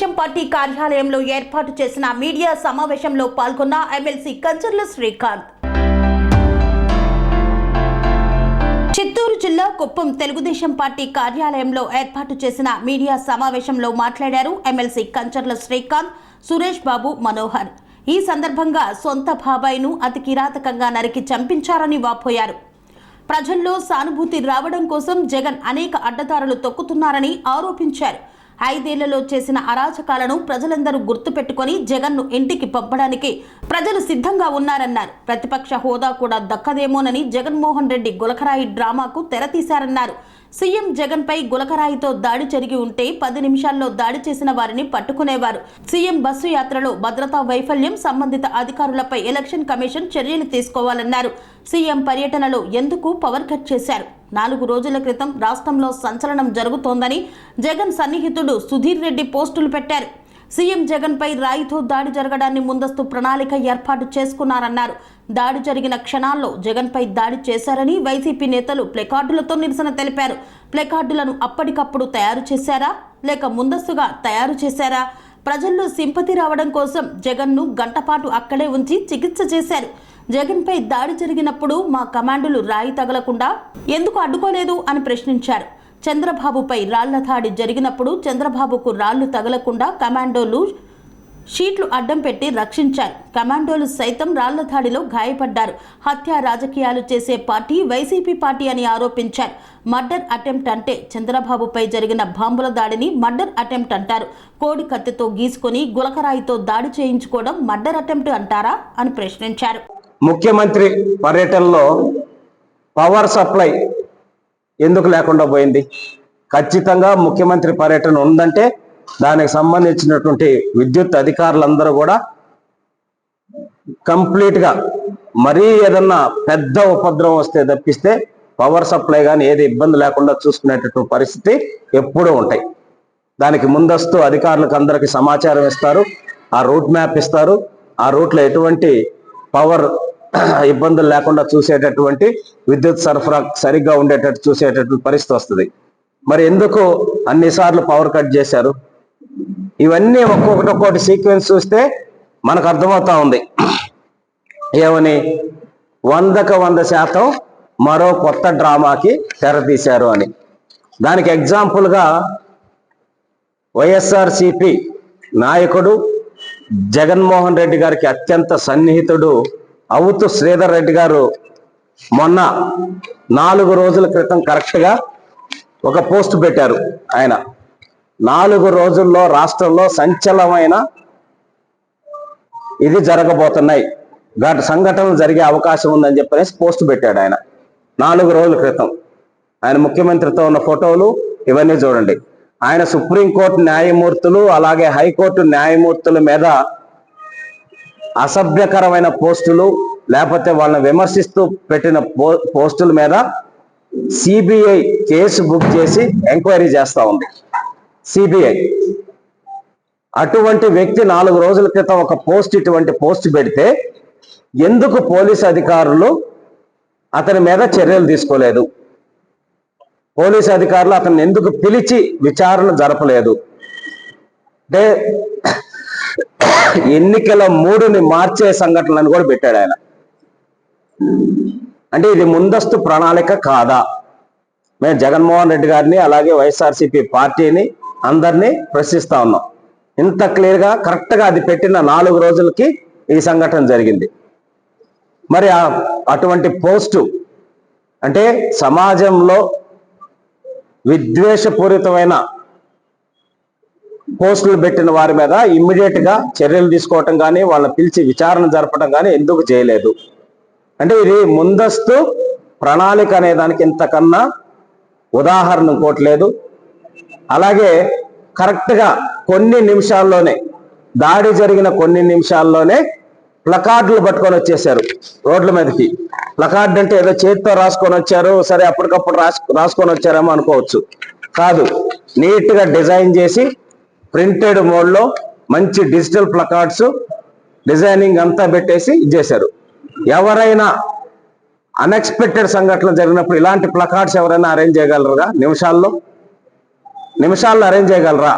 Telugu Desam party కార్యాలయంలో ఏర్పాటు చేసిన మీడియా సమావేశంలో పాల్గొన్న ఎమ్మెల్సీ కంచర్ల శ్రీకాంత్. చిత్తూరు జిల్లా కుప్పం తెలుగుదేశం పార్టీ కార్యాలయంలో ఏర్పాటు చేసిన మీడియా సమావేశంలో మాట్లాడారు ఎమ్మెల్సీ కంచర్ల శ్రీకాంత్ సురేష్ బాబు మనోహర్. ఈ సందర్భంగా సొంత బాబాయిను అతి కిరాతకంగా నరికి చంపించారని వాపోయారు. ప్రజల్లో సానుభూతి రావడం కోసం జగన్ అనేక అడ్డదారులు తొక్కుతున్నారని ఆరోపించారు. ఐదేళ్ళలో చేసిన అరాచకాలను ప్రజలందరూ గుర్తుపెట్టుకొని జగన్ను ఇంటికి పంపడానికి ప్రజలు సిద్ధంగా ఉన్నారన్నారు. ప్రతిపక్ష హోదా కూడా దక్కదేమోనని జగన్మోహన్ రెడ్డి గులకరాయి డ్రామాకు తెరతీశారన్నారు. సీఎం జగన్ పై గులకరాయితో దాడి జరిగి ఉంటే పది నిమిషాల్లో దాడి చేసిన వారిని పట్టుకునేవారు. సీఎం బస్సు యాత్రలో భద్రతా వైఫల్యం సంబంధిత అధికారులపై ఎలక్షన్ కమిషన్ చర్యలు తీసుకోవాలన్నారు. సీఎం పర్యటనలో ఎందుకు పవర్ కట్ చేశారు? నాలుగు రోజుల క్రితం రాష్ట్రంలో సంచలనం జరుగుతోందని జగన్ సన్నిహితుడు సుధీర్ రెడ్డి పోస్టులు పెట్టారు. సీఎం జగన్పై రాయితో దాడి జరగడాన్ని ముందస్తు ప్రణాళిక ఏర్పాటు చేసుకున్నారన్నారు. దాడి జరిగిన క్షణాల్లో జగన్పై దాడి చేశారని వైసీపీ నేతలు ప్లెకార్డులతో నిరసన తెలిపారు. ప్లెకార్డులను అప్పటికప్పుడు తయారు చేశారా? లేక ముందస్తుగా తయారు చేశారా? ప్రజల్లో సింపతి రావడం కోసం జగన్ను గంటపాటు అక్కడే ఉంచి చికిత్స చేశారు. జగన్పై దాడి జరిగినప్పుడు మా కమాండోలు రాయి తగలకుండా ఎందుకు అడ్డుకోలేదు అని ప్రశ్నించారు. చంద్రబాబుపై రాళ్ళ దాడి జరిగినప్పుడు చంద్రబాబుకు రాళ్ళు తగలకుండా కమాండోలు షీట్లు అడ్డం పెట్టి రక్షించారు. కమాండోలు సైతం రాళ్ళ దాడిలో గాయపడ్డారు. హత్య రాజకీయాలు చేసే పార్టీ వైసీపీ పార్టీ అని ఆరోపించారు. మర్డర్ అటెంప్ట్ అంటే చంద్రబాబుపై జరిగిన బాంబుల దాడిని మర్డర్ అటెంప్ట్ అంటారు. కోడి కత్తితో గీసుకొని గులకరాయితో దాడి చేయించుకోవడం మర్డర్ అటెంప్ట్ అంటారా అని ప్రశ్నించారు. ముఖ్యమంత్రి పర్యటనలో పవర్ సప్లై ఎందుకు లేకుండా పోయింది? ఖచ్చితంగా ముఖ్యమంత్రి పర్యటన ఉందంటే దానికి సంబంధించినటువంటి విద్యుత్ అధికారులందరూ కూడా కంప్లీట్గా మరీ ఏదన్నా పెద్ద ఉపద్రవం వస్తే తప్పిస్తే పవర్ సప్లై కానీ ఏది ఇబ్బంది లేకుండా చూసుకునేటటువంటి పరిస్థితి ఎప్పుడూ ఉంటాయి. దానికి ముందస్తు అధికారులకు అందరికి సమాచారం ఇస్తారు. ఆ రూట్ మ్యాప్ ఇస్తారు. ఆ రూట్లో ఎటువంటి పవర్ ఇబ్బందులు లేకుండా చూసేటటువంటి విద్యుత్ సరఫరా సరిగ్గా ఉండేటట్టు చూసేటటువంటి పరిస్థితి వస్తుంది. మరి ఎందుకు అన్నిసార్లు పవర్ కట్ చేశారు? ఇవన్నీ ఒక్కొక్కటి ఒక్కొక్కటి సీక్వెన్స్ చూస్తే మనకు అర్థమవుతా ఉంది. ఏమని? వందకు వంద శాతం మరో కొత్త డ్రామాకి తెరతీశారు అని. దానికి ఎగ్జాంపుల్గా వైఎస్ఆర్సిపి నాయకుడు జగన్మోహన్ రెడ్డి గారికి అత్యంత సన్నిహితుడు అవుతు శ్రీధర్ రెడ్డి గారు మొన్న నాలుగు రోజుల క్రితం కరెక్ట్గా ఒక పోస్ట్ పెట్టారు ఆయన. నాలుగు రోజుల్లో రాష్ట్రంలో సంచలనమైన ఇది జరగబోతున్నాయి. ఘట సంఘటనలు జరిగే అవకాశం ఉందని చెప్పనేసి పోస్ట్ పెట్టాడు ఆయన. నాలుగు రోజుల క్రితం ఆయన ముఖ్యమంత్రితో ఉన్న ఫోటోలు ఇవన్నీ చూడండి. ఆయన సుప్రీంకోర్టు న్యాయమూర్తులు అలాగే హైకోర్టు న్యాయమూర్తుల మీద అసభ్యకరమైన పోస్టులు లేకపోతే వాళ్ళని విమర్శిస్తూ పెట్టిన పో పోస్టుల మీద సిబిఐ కేసు బుక్ చేసి ఎంక్వైరీ చేస్తూ ఉంది. సిబిఐ. అటువంటి వ్యక్తి నాలుగు రోజుల క్రితం ఒక పోస్ట్ ఇటువంటి పోస్ట్ పెడితే ఎందుకు పోలీస్ అధికారులు అతని మీద చర్యలు తీసుకోలేదు? పోలీస్ అధికారులు అతన్ని ఎందుకు పిలిచి విచారణ జరపలేదు? అంటే ఎన్నికల మూడుని మార్చే సంఘటనలను కూడా పెట్టాడు ఆయన. అంటే ఇది ముందస్తు ప్రణాళిక కాదా? మేము జగన్మోహన్ రెడ్డి గారిని అలాగే వైఎస్ఆర్సీపీ పార్టీని అందరినీ ప్రశ్నిస్తా ఉన్నాం. ఇంత క్లియర్గా కరెక్ట్గా అది పెట్టిన నాలుగు రోజులకి ఈ సంఘటన జరిగింది. మరి అటువంటి పోస్టు అంటే సమాజంలో విద్వేషపూరితమైన పోస్టులు పెట్టిన వారి మీద ఇమ్మీడియట్గా చర్యలు తీసుకోవటం కానీ వాళ్ళని పిలిచి విచారణ జరపడం కానీ ఎందుకు చేయలేదు. అంటే ఇది ముందస్తు ప్రణాళిక అనే దానికి ఇంతకన్నా ఉదాహరణ ఇంకోటి లేదు. అలాగే కరెక్ట్గా కొన్ని నిమిషాల్లోనే దాడి జరిగిన కొన్ని నిమిషాల్లోనే ప్లకార్డులు పట్టుకొని వచ్చేసారు రోడ్ల మీదకి. ప్లకార్డ్ అంటే ఏదో చేతితో రాసుకొని వచ్చారు సరే అప్పటికప్పుడు రాసుకొని వచ్చారేమో అనుకోవచ్చు. కాదు నీట్గా డిజైన్ చేసి ప్రింటెడ్ మోడ్లో మంచి డిజిటల్ ప్లకార్డ్స్ డిజైనింగ్ అంతా పెట్టేసి ఇచ్చేశారు. ఎవరైనా అన్ఎక్స్పెక్టెడ్ సంఘటనలు జరిగినప్పుడు ఇలాంటి ప్లకార్డ్స్ ఎవరైనా అరేంజ్ చేయగలరుగా నిమిషాల్లో? నిమిషాల్లో అరేంజ్ చేయగలరా?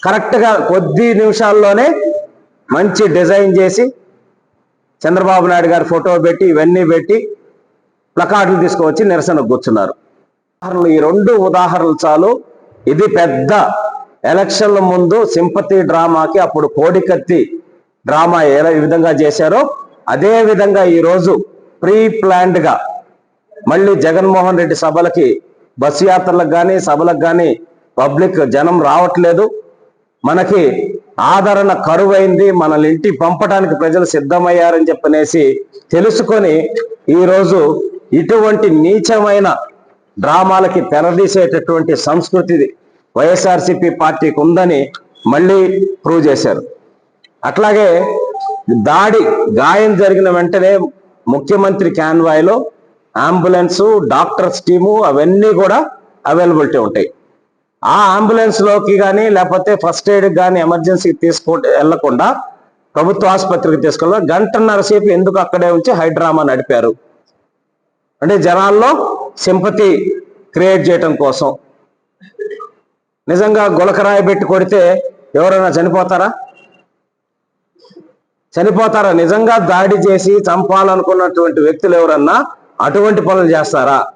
కరెక్ట్గా కొద్ది నిమిషాల్లోనే మంచి డిజైన్ చేసి చంద్రబాబు నాయుడు గారి ఫోటో పెట్టి ఇవన్నీ పెట్టి ప్లకార్డులు తీసుకువచ్చి నిరసన కూర్చున్నారు. ఉదాహరణలు ఈ రెండు ఉదాహరణలు చాలు. ఇది పెద్ద ఎలక్షన్ల ముందు సింపతి డ్రామాకి అప్పుడు కోడికత్తి డ్రామా ఏ విధంగా చేశారో అదే విధంగా ఈరోజు ప్రీ ప్లాన్డ్గా మళ్ళీ జగన్మోహన్ రెడ్డి సభలకి బస్సు యాత్రలకు కానీ సభలకు కానీ పబ్లిక్ జనం రావట్లేదు. మనకి ఆదరణ కరువైంది. మనల్ని ఇంటి పంపడానికి ప్రజలు సిద్ధమయ్యారని చెప్పనేసి తెలుసుకొని ఈరోజు ఇటువంటి నీచమైన డ్రామాలకి తెరదీసేటటువంటి సంస్కృతి వైఎస్ఆర్సీపీ పార్టీకి ఉందని మళ్ళీ ప్రూవ్ చేశారు. అట్లాగే దాడి గాయం జరిగిన వెంటనే ముఖ్యమంత్రి క్యాన్వాయ్లో అంబులెన్స్ డాక్టర్స్ టీము అవన్నీ కూడా అవైలబిలిటీ ఉంటాయి. ఆ అంబులెన్స్లోకి కానీ లేకపోతే ఫస్ట్ ఎయిడ్ కానీ ఎమర్జెన్సీకి తీసుకో వెళ్ళకుండా ప్రభుత్వ ఆసుపత్రికి తీసుకెళ్ళ గంటన్నర సేపు ఎందుకు అక్కడే ఉంచి హైడ్రామా నడిపారు. అంటే జనాల్లో సింపతి క్రియేట్ చేయటం కోసం. నిజంగా గులకరాయి పెట్టి కొడితే ఎవరైనా చనిపోతారా? చనిపోతారా? నిజంగా దాడి చేసి చంపాలనుకున్నటువంటి వ్యక్తులు ఎవరన్నా అటువంటి పనులు చేస్తారా?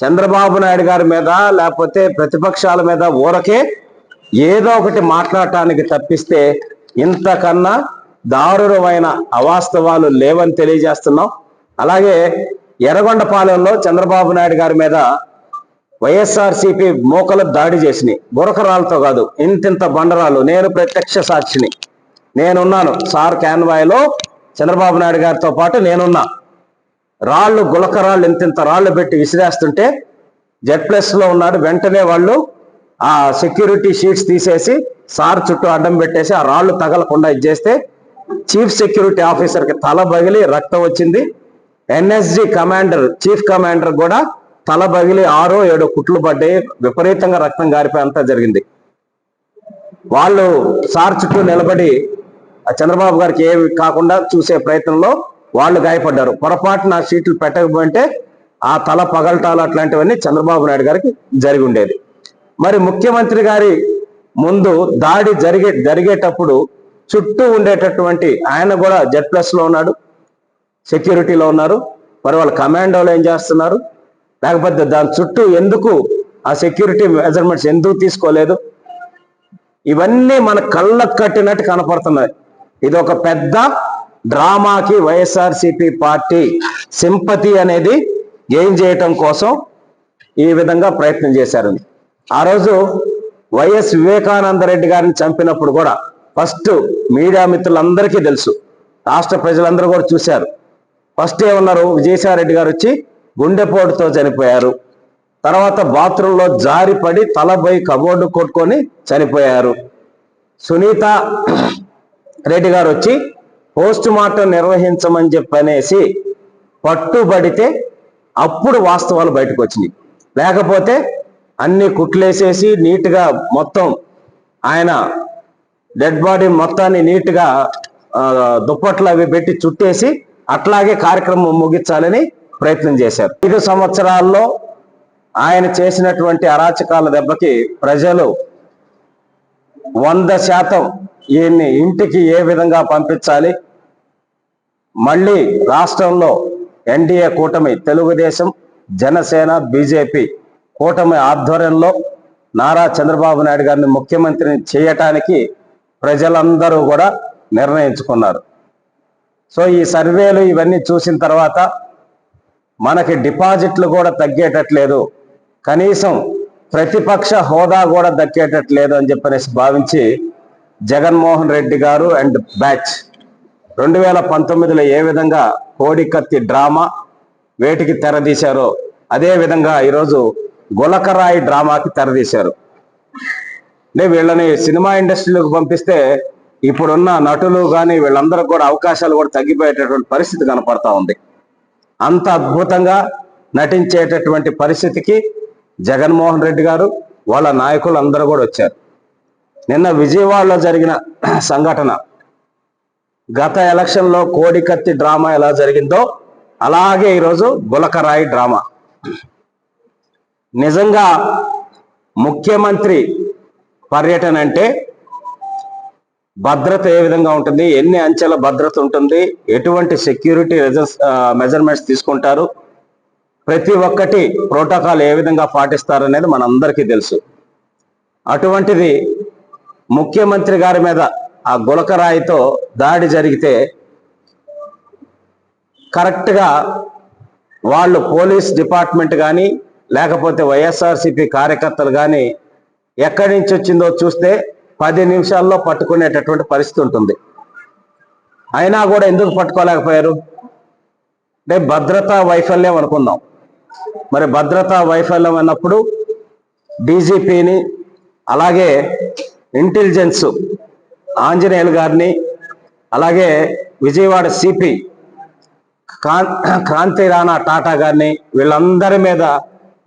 చంద్రబాబు నాయుడు గారి మీద లేకపోతే ప్రతిపక్షాల మీద ఊరకే ఏదో ఒకటి మాట్లాడటానికి తప్పిస్తే ఇంతకన్నా దారుణమైన అవాస్తవాలు లేవని తెలియజేస్తున్నాం. అలాగే ఎర్రగొండపాలెంలో చంద్రబాబు నాయుడు గారి మీద వైఎస్ఆర్సీపీ మోకలు దాడి చేసినాయి. బురకరాలతో కాదు ఇంతింత బండరాలు నేను ప్రత్యక్ష సాక్షిని. నేనున్నాను. సార్ క్యాన్వాయ్లో చంద్రబాబు నాయుడు గారితో పాటు నేనున్నా. రాళ్ళు గులకరాళ్ళు ఇంతింత రాళ్ళు పెట్టి విసిరేస్తుంటే జెడ్ ప్లస్లో ఉన్నాడు. వెంటనే వాళ్ళు ఆ సెక్యూరిటీ షీట్స్ తీసేసి సార్ చుట్టూ అడ్డం పెట్టేసి ఆ రాళ్ళు తగలకుండా ఇచ్చేస్తే చీఫ్ సెక్యూరిటీ ఆఫీసర్కి తల బగిలి రక్తం వచ్చింది. ఎన్ఎస్జి కమాండర్ చీఫ్ కమాండర్ కూడా తల బగిలి ఆరో ఏడో కుట్లు పడ్డాయి. విపరీతంగా రక్తం అంతా జరిగింది. వాళ్ళు సార్ చుట్టూ నిలబడి ఆ చంద్రబాబు గారికి ఏమి కాకుండా చూసే ప్రయత్నంలో వాళ్ళు గాయపడ్డారు. పొరపాటున ఆ సీట్లు పెట్టకపోతే ఆ తల పగలటాలు అట్లాంటివన్నీ చంద్రబాబు నాయుడు గారికి జరిగి ఉండేది. మరి ముఖ్యమంత్రి గారి ముందు దాడి జరిగే జరిగేటప్పుడు చుట్టూ ఉండేటటువంటి ఆయన కూడా జెడ్ ప్లస్లో ఉన్నాడు. సెక్యూరిటీలో ఉన్నారు. మరి వాళ్ళ కమాండోలు ఏం చేస్తున్నారు? లేకపోతే దాని చుట్టూ ఎందుకు ఆ సెక్యూరిటీ మెజర్మెంట్స్ ఎందుకు తీసుకోలేదు? ఇవన్నీ మన కళ్ళకు కట్టినట్టు కనపడుతున్నాయి. ఇది ఒక పెద్ద డ్రామాకి వైఎస్ఆర్సిపి పార్టీ సింపతి అనేది గెయిన్ చేయటం కోసం ఈ విధంగా ప్రయత్నం చేశారు. ఆ రోజు వైఎస్ వివేకానంద రెడ్డి గారిని చంపినప్పుడు కూడా ఫస్ట్ మీడియా మిత్రులందరికీ తెలుసు. రాష్ట్ర ప్రజలందరూ కూడా చూశారు. ఫస్ట్ ఏమన్నారు? విజయసాయిరెడ్డి గారు వచ్చి గుండెపోటుతో చనిపోయారు. తర్వాత బాత్రూంలో జారిపడి తలపై కబోర్డు కొట్టుకొని చనిపోయారు. సునీత రెడ్డి గారు వచ్చి పోస్ట్ మార్టం నిర్వహించమని చెప్పనేసి పట్టుబడితే అప్పుడు వాస్తవాలు బయటకు వచ్చినాయి. లేకపోతే అన్ని కుట్లేసేసి నీట్గా మొత్తం ఆయన డెడ్ బాడీ మొత్తాన్ని నీట్గా దుప్పట్లు అవి పెట్టి చుట్టేసి అట్లాగే కార్యక్రమం ముగించాలని ప్రయత్నం చేశారు. ఐదు సంవత్సరాల్లో ఆయన చేసినటువంటి అరాచకాల దెబ్బకి ప్రజలు వంద శాతం ఈయన్ని ఇంటికి ఏ విధంగా పంపించాలి మళ్ళీ రాష్ట్రంలో ఎన్డీఏ కూటమి తెలుగుదేశం జనసేన బీజేపీ కూటమి ఆధ్వర్యంలో నారా చంద్రబాబు నాయుడు గారిని ముఖ్యమంత్రిని చేయటానికి ప్రజలందరూ కూడా నిర్ణయించుకున్నారు. సో ఈ సర్వేలు ఇవన్నీ చూసిన తర్వాత మనకి డిపాజిట్లు కూడా తగ్గేటట్లేదు. కనీసం ప్రతిపక్ష హోదా కూడా దక్కేటట్లేదు అని చెప్పనేసి భావించి జగన్మోహన్ రెడ్డి గారు అండ్ బ్యాచ్ రెండు వేల పంతొమ్మిదిలో ఏ విధంగా కోడికత్తి డ్రామా వేటికి తెరదీశారో అదే విధంగా ఈరోజు గులకరాయి డ్రామాకి తెరదీశారు. అంటే వీళ్ళని సినిమా ఇండస్ట్రీలోకి పంపిస్తే ఇప్పుడున్న నటులు కానీ వీళ్ళందరూ కూడా అవకాశాలు కూడా తగ్గిపోయేటటువంటి పరిస్థితి కనపడతా ఉంది. అంత అద్భుతంగా నటించేటటువంటి పరిస్థితికి జగన్మోహన్ రెడ్డి గారు వాళ్ళ నాయకులు అందరూ కూడా వచ్చారు. నిన్న విజయవాడలో జరిగిన సంఘటన గత ఎలక్షన్లో కోడికత్తి డ్రామా ఎలా జరిగిందో అలాగే ఈరోజు గులకరాయి డ్రామా. నిజంగా ముఖ్యమంత్రి పర్యటన అంటే భద్రత ఏ విధంగా ఉంటుంది ఎన్ని అంచెల భద్రత ఉంటుంది ఎటువంటి సెక్యూరిటీ మెజర్మెంట్స్ తీసుకుంటారు ప్రతి ఒక్కటి ప్రోటోకాల్ ఏ విధంగా పాటిస్తారు అనేది మనందరికీ తెలుసు. అటువంటిది ముఖ్యమంత్రి గారి మీద ఆ గులకరాయితో దాడి జరిగితే కరెక్ట్గా వాళ్ళు పోలీస్ డిపార్ట్మెంట్ కానీ లేకపోతే వైఎస్ఆర్సిపి కార్యకర్తలు కానీ ఎక్కడి నుంచి వచ్చిందో చూస్తే పది నిమిషాల్లో పట్టుకునేటటువంటి పరిస్థితి ఉంటుంది. అయినా కూడా ఎందుకు పట్టుకోలేకపోయారు? అంటే భద్రతా వైఫల్యం అనుకుందాం. మరి భద్రతా వైఫల్యం అన్నప్పుడు డీజీపీని అలాగే ఇంటెలిజెన్స్ ఆంజనేయులు గారిని అలాగే విజయవాడ సిపి క్రాంతి రాణా టాటా గారిని వీళ్ళందరి మీద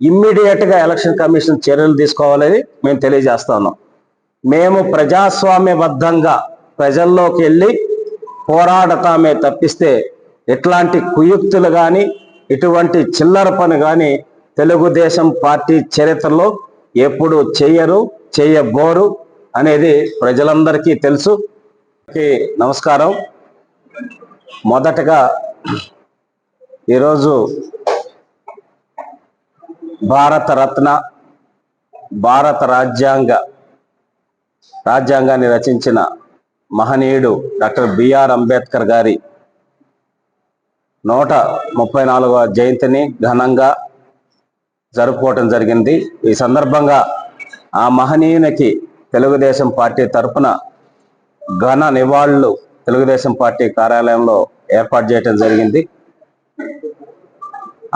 ఇమ్మీడియట్గా ఎలక్షన్ కమిషన్ చర్యలు తీసుకోవాలని మేము తెలియజేస్తా ఉన్నాం. మేము ప్రజాస్వామ్యబద్ధంగా ప్రజల్లోకి వెళ్ళి పోరాడతామే తప్పిస్తే ఎట్లాంటి కుయుక్తులు కానీ ఇటువంటి చిల్లర పని కానీ తెలుగుదేశం పార్టీ చరిత్రలో ఎప్పుడు చెయ్యరు చెయ్యబోరు. అనేది ప్రజలందరికీ తెలుసు. నమస్కారం. మొదటగా ఈరోజు భారత రత్న భారత రాజ్యాంగ రాజ్యాంగాన్ని రచించిన మహనీయుడు డాక్టర్ బిఆర్ అంబేద్కర్ గారి నూట ముప్పై నాలుగవ జయంతిని ఘనంగా జరుపుకోవటం జరిగింది. ఈ సందర్భంగా ఆ మహనీయునికి తెలుగుదేశం పార్టీ తరఫున ఘన నివాళులు తెలుగుదేశం పార్టీ కార్యాలయంలో ఏర్పాటు చేయటం జరిగింది.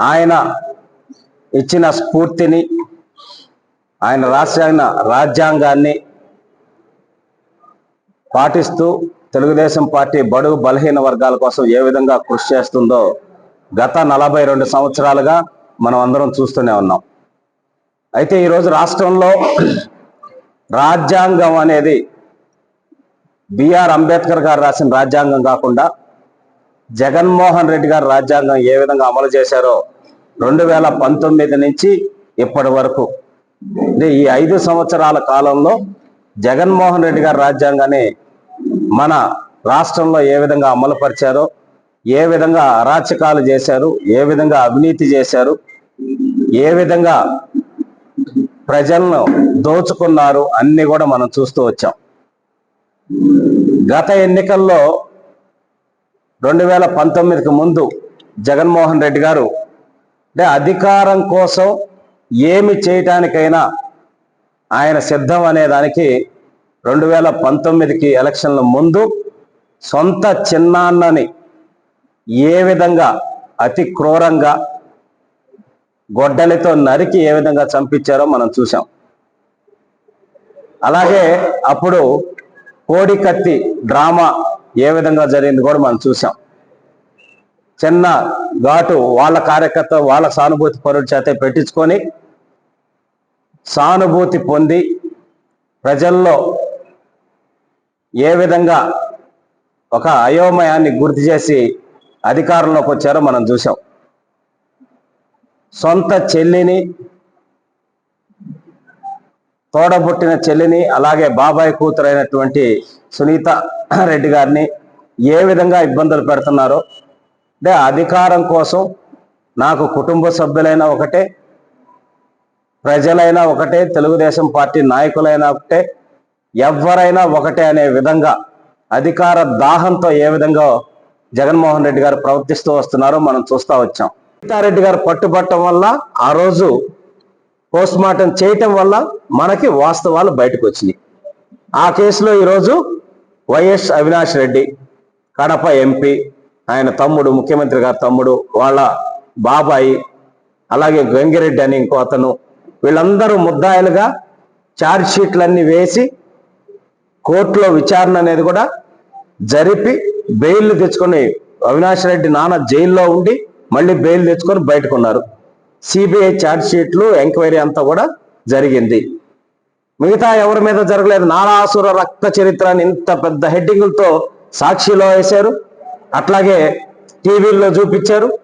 ఆయన ఇచ్చిన స్ఫూర్తిని ఆయన రాసిన రాజ్యాంగాన్ని పాటిస్తూ తెలుగుదేశం పార్టీ బడుగు బలహీన వర్గాల కోసం ఏ విధంగా కృషి చేస్తుందో గత నలభై రెండు సంవత్సరాలుగా మనం అందరం చూస్తూనే ఉన్నాం. అయితే ఈరోజు రాష్ట్రంలో రాజ్యాంగం అనేది బిఆర్ అంబేద్కర్ గారు రాసిన రాజ్యాంగం కాకుండా జగన్మోహన్ రెడ్డి గారు రాజ్యాంగం ఏ విధంగా అమలు చేశారో రెండు వేల పంతొమ్మిది నుంచి ఇప్పటి వరకు. ఈ ఐదు సంవత్సరాల కాలంలో జగన్మోహన్ రెడ్డి గారి రాజ్యాంగాన్ని మన రాష్ట్రంలో ఏ విధంగా అమలు పరిచారో ఏ విధంగా అరాచకాలు చేశారు ఏ విధంగా అవినీతి చేశారు ఏ విధంగా ప్రజలను దోచుకున్నారు అన్ని కూడా మనం చూస్తూ వచ్చాం. గత ఎన్నికల్లో రెండు వేల పంతొమ్మిదికి ముందు జగన్మోహన్ రెడ్డి గారు అంటే అధికారం కోసం ఏమి చేయటానికైనా ఆయన సిద్ధం అనే దానికి రెండు వేల పంతొమ్మిదికి ఎలక్షన్ల ముందు సొంత చిన్నాన్నని ఏ విధంగా అతి క్రూరంగా గొడ్డలితో నరికి ఏ విధంగా చంపించారో మనం చూసాం అలాగే అప్పుడు కోడి కత్తి డ్రామా ఏ విధంగా జరిగింది కూడా మనం చూసాం చిన్న ఘాటు వాళ్ళ కార్యకర్త వాళ్ళ సానుభూతి పరుడు చేత పెట్టించుకొని సానుభూతి పొంది ప్రజల్లో ఏ విధంగా ఒక అయోమయాన్ని గుర్తు చేసి అధికారంలోకి వచ్చారో మనం చూసాం సొంత చెల్లిని తోడబుట్టిన చెల్లిని అలాగే బాబాయ్ కూతురు అయినటువంటి సునీత రెడ్డి గారిని ఏ విధంగా ఇబ్బందులు పెడుతున్నారో అంటే అధికారం కోసం నాకు కుటుంబ సభ్యులైనా ఒకటే ప్రజలైనా ఒకటే తెలుగుదేశం పార్టీ నాయకులైనా ఒకటే ఎవరైనా ఒకటే అనే విధంగా అధికార దాహంతో ఏ విధంగా జగన్మోహన్ రెడ్డి గారు ప్రవర్తిస్తూ వస్తున్నారో మనం చూస్తూ వచ్చాం. సీతారెడ్డి గారు పట్టుబట్టడం వల్ల ఆ రోజు పోస్ట్ మార్టం చేయటం వల్ల మనకి వాస్తవాలు బయటకు వచ్చినాయి. ఆ కేసులో ఈరోజు వైఎస్ అవినాష్ రెడ్డి కడప ఎంపీ ఆయన తమ్ముడు ముఖ్యమంత్రి గారి తమ్ముడు వాళ్ళ బాబాయి అలాగే గంగిరెడ్డి అని ఇంకో అతను వీళ్ళందరూ ముద్దాయిలుగా ఛార్జ్ షీట్లన్నీ వేసి కోర్టులో విచారణ అనేది కూడా జరిపి బెయిల్ తెచ్చుకొని అవినాష్ రెడ్డి నాన్న జైల్లో ఉండి మళ్ళీ బెయిల్ తెచ్చుకొని బయటకున్నారు. సిబిఐ ఛార్జ్ షీట్లు ఎంక్వైరీ అంతా కూడా జరిగింది. మిగతా ఎవరి మీద జరగలేదు. నారాసుర రక్త చరిత్ర అని ఇంత పెద్ద హెడ్డింగులతో సాక్షిలో వేశారు. అట్లాగే టీవీల్లో చూపించారు.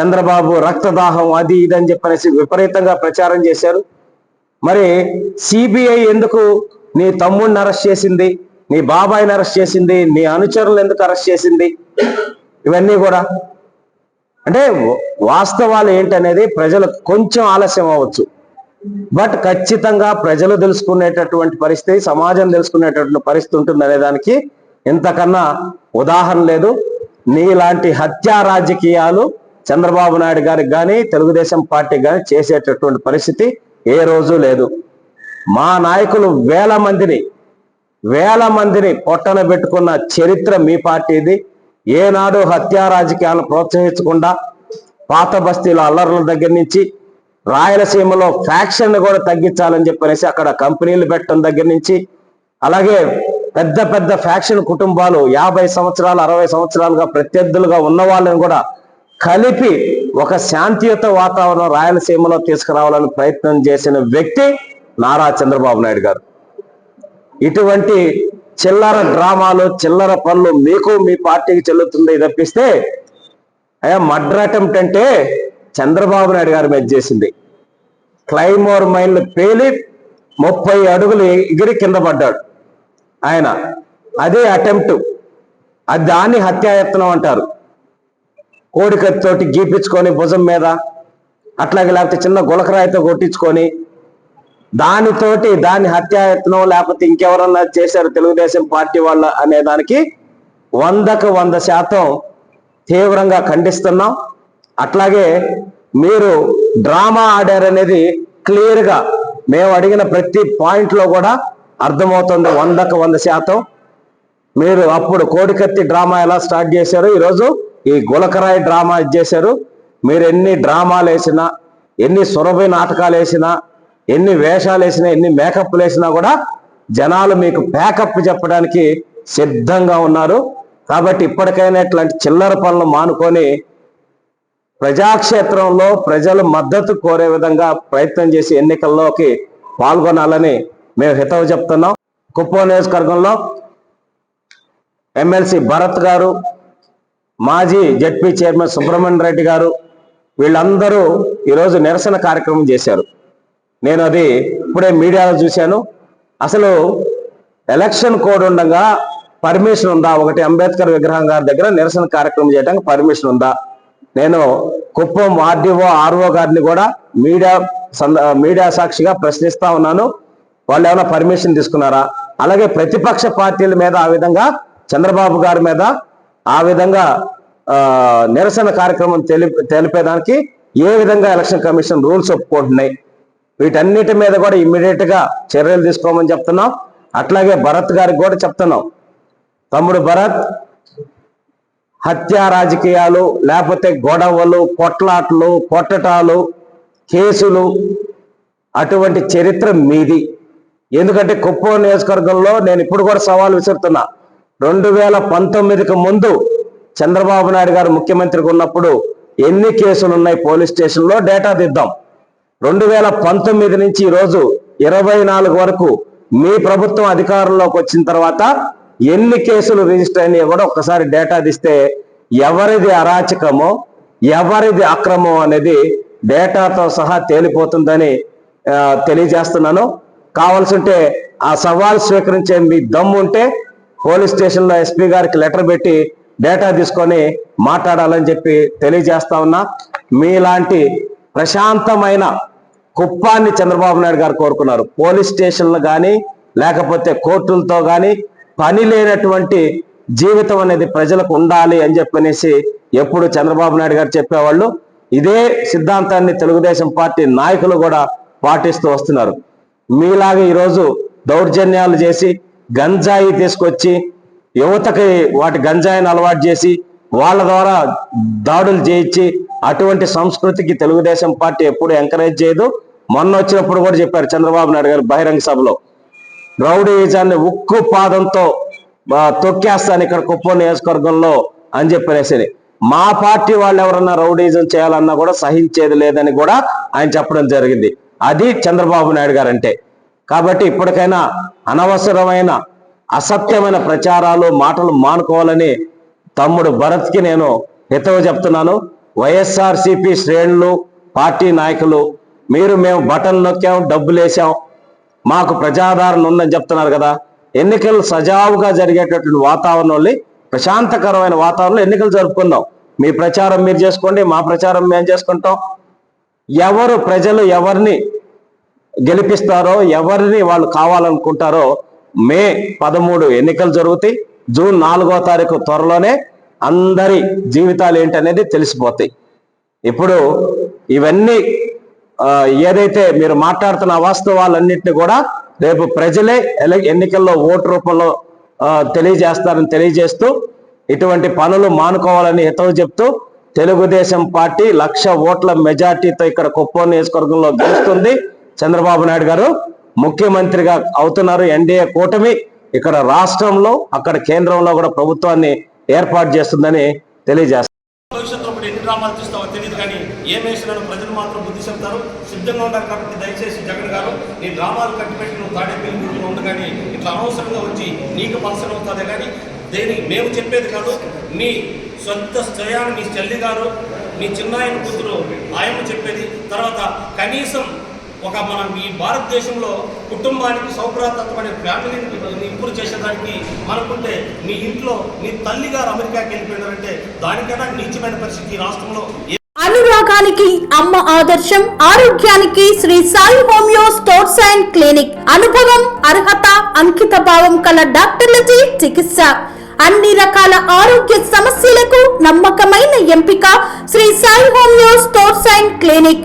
చంద్రబాబు రక్తదాహం అది ఇది అని చెప్పనేసి విపరీతంగా ప్రచారం చేశారు. మరి సిబిఐ ఎందుకు నీ తమ్ముడిని అరెస్ట్ చేసింది? నీ బాబాయిని అరెస్ట్ చేసింది? నీ అనుచరులు ఎందుకు అరెస్ట్ చేసింది? ఇవన్నీ కూడా అంటే వాస్తవాలు ఏంటనేది ప్రజలకు కొంచెం ఆలస్యం అవ్వచ్చు. బట్ ఖచ్చితంగా ప్రజలు తెలుసుకునేటటువంటి పరిస్థితి సమాజం తెలుసుకునేటటువంటి పరిస్థితి ఉంటుంది అనే దానికి ఇంతకన్నా ఉదాహరణ లేదు. నీలాంటి హత్యా రాజకీయాలు చంద్రబాబు నాయుడు గారికి కానీ తెలుగుదేశం పార్టీకి కానీ చేసేటటువంటి పరిస్థితి ఏ రోజు లేదు. మా నాయకులు వేల మందిని వేల మందిని పొట్టన పెట్టుకున్న చరిత్ర మీ పార్టీది. ఏనాడు హత్యా రాజకీయాలను ప్రోత్సహించకుండా పాత బస్తీల అల్లర్ల దగ్గర నుంచి రాయలసీమలో ఫ్యాక్షన్ కూడా తగ్గించాలని చెప్పనేసి అక్కడ కంపెనీలు పెట్టడం దగ్గర నుంచి అలాగే పెద్ద పెద్ద ఫ్యాక్షన్ కుటుంబాలు యాభై సంవత్సరాలు అరవై సంవత్సరాలుగా ప్రత్యర్థులుగా ఉన్న వాళ్ళని కూడా కలిపి ఒక శాంతియుత వాతావరణం రాయలసీమలో తీసుకురావాలని ప్రయత్నం చేసిన వ్యక్తి నారా చంద్రబాబు నాయుడు గారు. ఇటువంటి చిల్లర డ్రామాలు చిల్లర పనులు మీకు మీ పార్టీకి చెల్లుతుంది తప్పిస్తే అయ్యా మర్డర్ అటెంప్ట్ అంటే చంద్రబాబు నాయుడు గారి మీద చేసింది. క్లైమోర్ మైన్లు పేలి ముప్పై అడుగులు ఎగిరి కింద పడ్డాడు ఆయన. అదే అటెంప్ట్ అది దాన్ని హత్యాయత్నం అంటారు. కోడికత్తోటి గీపించుకొని భుజం మీద అట్లాగే లేకపోతే చిన్న గులకరాయితో కొట్టించుకొని దానితోటి దాని హత్యాయత్నం లేకపోతే ఇంకెవరన్నా చేశారు తెలుగుదేశం పార్టీ వాళ్ళ అనే దానికి వందకు వంద శాతం తీవ్రంగా ఖండిస్తున్నాం. అట్లాగే మీరు డ్రామా ఆడారనేది క్లియర్గా మేము అడిగిన ప్రతి పాయింట్లో కూడా అర్థమవుతుంది వందకు వంద శాతం. మీరు అప్పుడు కోడికత్తి డ్రామా ఎలా స్టార్ట్ చేశారు? ఈరోజు ఈ గులకరాయి డ్రామా ఇది చేశారు. మీరు ఎన్ని డ్రామాలు వేసినా ఎన్ని సురభి నాటకాలు వేసినా ఎన్ని వేషాలు వేసినా ఎన్ని మేకప్లు వేసినా కూడా జనాలు మీకు ప్యాకప్ చెప్పడానికి సిద్ధంగా ఉన్నారు. కాబట్టి ఇప్పటికైనా ఇట్లాంటి చిల్లర పనులు మానుకొని ప్రజాక్షేత్రంలో ప్రజలు మద్దతు కోరే విధంగా ప్రయత్నం చేసి ఎన్నికల్లోకి పాల్గొనాలని మేము హితవు చెప్తున్నాం. కుప్పం నియోజకవర్గంలో ఎమ్మెల్సీ భరత్ గారు మాజీ జడ్పీ చైర్మన్ సుబ్రహ్మణ్య రెడ్డి గారు వీళ్ళందరూ ఈరోజు నిరసన కార్యక్రమం చేశారు. నేను అది ఇప్పుడే మీడియాలో చూశాను. అసలు ఎలక్షన్ కోడ్ ఉండగా పర్మిషన్ ఉందా? ఒకటి అంబేద్కర్ విగ్రహం గారి దగ్గర నిరసన కార్యక్రమం చేయడానికి పర్మిషన్ ఉందా? నేను కుప్పం ఆర్డీఓ ఆర్ఓ గారిని కూడా మీడియా సంద- మీడియా సాక్షిగా ప్రశ్నిస్తా ఉన్నాను. వాళ్ళు ఏమైనా పర్మిషన్ తీసుకున్నారా? అలాగే ప్రతిపక్ష పార్టీల మీద ఆ విధంగా చంద్రబాబు గారి మీద ఆ విధంగా నిరసన కార్యక్రమం తెలి తెలిపేదానికి ఏ విధంగా ఎలక్షన్ కమిషన్ రూల్స్ ఒప్పుకుంటున్నాయి? వీటన్నిటి మీద కూడా ఇమ్మీడియట్గా చర్యలు తీసుకోమని చెప్తున్నాం. అట్లాగే భరత్ గారికి కూడా చెప్తున్నాం. తమ్ముడు భరత్ హత్యా రాజకీయాలు లేకపోతే గొడవలు కొట్లాట్లు కొట్టటాలు కేసులు అటువంటి చరిత్ర మీది. ఎందుకంటే కుప్పం నియోజకవర్గంలో నేను ఇప్పుడు కూడా సవాల్ విసురుతున్నా. రెండు వేల పంతొమ్మిదికి ముందు చంద్రబాబు నాయుడు గారు ముఖ్యమంత్రిగా ఉన్నప్పుడు ఎన్ని కేసులు ఉన్నాయి పోలీస్ స్టేషన్లో? డేటా దిద్దాం. రెండు వేల పంతొమ్మిది నుంచి ఈరోజు ఇరవై నాలుగు వరకు మీ ప్రభుత్వం అధికారంలోకి వచ్చిన తర్వాత ఎన్ని కేసులు రిజిస్టర్ అయినాయి కూడా ఒకసారి డేటా తీస్తే ఎవరిది అరాచకమో ఎవరిది అక్రమం అనేది డేటాతో సహా తేలిపోతుందని తెలియజేస్తున్నాను. కావాల్సింటే ఆ సవాల్ స్వీకరించే మీ దమ్ము ఉంటే పోలీస్ స్టేషన్లో ఎస్పీ గారికి లెటర్ పెట్టి డేటా తీసుకొని మాట్లాడాలని చెప్పి తెలియజేస్తా ఉన్నా. మీలాంటి ప్రశాంతమైన కుప్పాన్ని చంద్రబాబు నాయుడు గారు కోరుకున్నారు. పోలీస్ స్టేషన్లు కానీ లేకపోతే కోర్టులతో కానీ పని లేనటువంటి జీవితం అనేది ప్రజలకు ఉండాలి అని చెప్పనేసి ఎప్పుడు చంద్రబాబు నాయుడు గారు చెప్పేవాళ్ళు. ఇదే సిద్ధాంతాన్ని తెలుగుదేశం పార్టీ నాయకులు కూడా పాటిస్తూ వస్తున్నారు. మీలాగా ఈరోజు దౌర్జన్యాలు చేసి గంజాయి తీసుకొచ్చి యువతకి వాటి గంజాయిని అలవాటు చేసి వాళ్ళ ద్వారా దాడులు చేయించి అటువంటి సంస్కృతికి తెలుగుదేశం పార్టీ ఎప్పుడు ఎంకరేజ్ చేయదు. మొన్న వచ్చినప్పుడు కూడా చెప్పారు చంద్రబాబు నాయుడు గారు బహిరంగ సభలో. రౌడీజాన్ని ఉక్కు పాదంతో తొక్కేస్తాను ఇక్కడ కుప్పం నియోజకవర్గంలో అని చెప్పనేసి మా పార్టీ వాళ్ళు ఎవరన్నా రౌడీజం చేయాలన్నా కూడా సహించేది లేదని కూడా ఆయన చెప్పడం జరిగింది. అది చంద్రబాబు నాయుడు గారు అంటే. కాబట్టి ఇప్పటికైనా అనవసరమైన అసత్యమైన ప్రచారాలు మాటలు మానుకోవాలని తమ్ముడు భరత్కి నేను హితవు చెప్తున్నాను. వైఎస్ఆర్సిపి శ్రేణులు పార్టీ నాయకులు మీరు మేము బటన్ నొక్కాం డబ్బులు వేసాం మాకు ప్రజాదరణ ఉందని చెప్తున్నారు కదా. ఎన్నికలు సజావుగా జరిగేటటువంటి వాతావరణంలో ప్రశాంతకరమైన వాతావరణంలో ఎన్నికలు జరుపుకుందాం మీ ప్రచారం మీరు చేసుకోండి మా ప్రచారం మేము చేసుకుంటాం. ఎవరు ప్రజలు ఎవరిని గెలిపిస్తారో ఎవరిని వాళ్ళు కావాలనుకుంటారో మే పదమూడు ఎన్నికలు జరుగుతాయి. జూన్ నాలుగో తారీఖు త్వరలోనే అందరి జీవితాలు ఏంటనేది తెలిసిపోతాయి. ఇప్పుడు ఇవన్నీ ఏదైతే మీరు మాట్లాడుతున్న వాస్తవాలన్నింటినీ కూడా రేపు ప్రజలే ఎన్నికల్లో ఓటు రూపంలో తెలియజేస్తారని తెలియజేస్తూ ఇటువంటి పనులు మానుకోవాలని హితవు చెప్తూ తెలుగుదేశం పార్టీ లక్ష ఓట్ల మెజార్టీతో ఇక్కడ కుప్పం నియోజకవర్గంలో గెలుస్తుంది. చంద్రబాబు నాయుడు గారు ముఖ్యమంత్రిగా అవుతున్నారు. ఎన్డీఏ కూటమి ఇక్కడ రాష్ట్రంలో అక్కడ కేంద్రంలో కూడా ప్రభుత్వాన్ని ఏర్పాటు చేస్తుందని తెలియజేస్తారు భవిష్యత్తులో ఇప్పుడు ఎన్ని డ్రామాలు తీస్తావో తెలియదు కానీ ఏం వేసినాను ప్రజలు మాత్రం బుద్ధి చెప్తారు? సిద్ధంగా ఉన్నారు కాబట్టి దయచేసి జగన్ గారు నీ డ్రామాలు కట్టిపెట్టి నువ్వు తాడేపల్లి గుడిలో ఉండు కానీ ఇట్లా అనవసరంగా వచ్చి నీకు పలసన అవుతుంది కానీ దేని మేము చెప్పేది కాదు. నీ సొంత స్వయాన్ని నీ చెల్లి గారు నీ చిన్నాయన కూతురు ఆయమ్మ చెప్పేది. తర్వాత కనీసం ఒక మనం ఈ భారతదేశంలో కుటుంబానికి సౌభ్రాతత్వమైన ఫ్యామిలీని ఇంప్రూవ్ చేసేదానికి మనకుంటే నీ ఇంట్లో నీ తల్లి గారు అమెరికాకి వెళ్ళిపోయినారంటే దానికన్నా నీచమైన పరిస్థితి ఈ రాష్ట్రంలో అనురాగానికి అమ్మ ఆదర్శం ఆరోగ్యానికి Shri Sai homeo stores and clinic. అనుభవం అర్హత అంకిత భావం కల డాక్టర్లచే చికిత్స. అన్ని రకాల ఆరోగ్య సమస్యలకు నమ్మకమైన ఎంపిక Shri Sai homeo stores and clinic.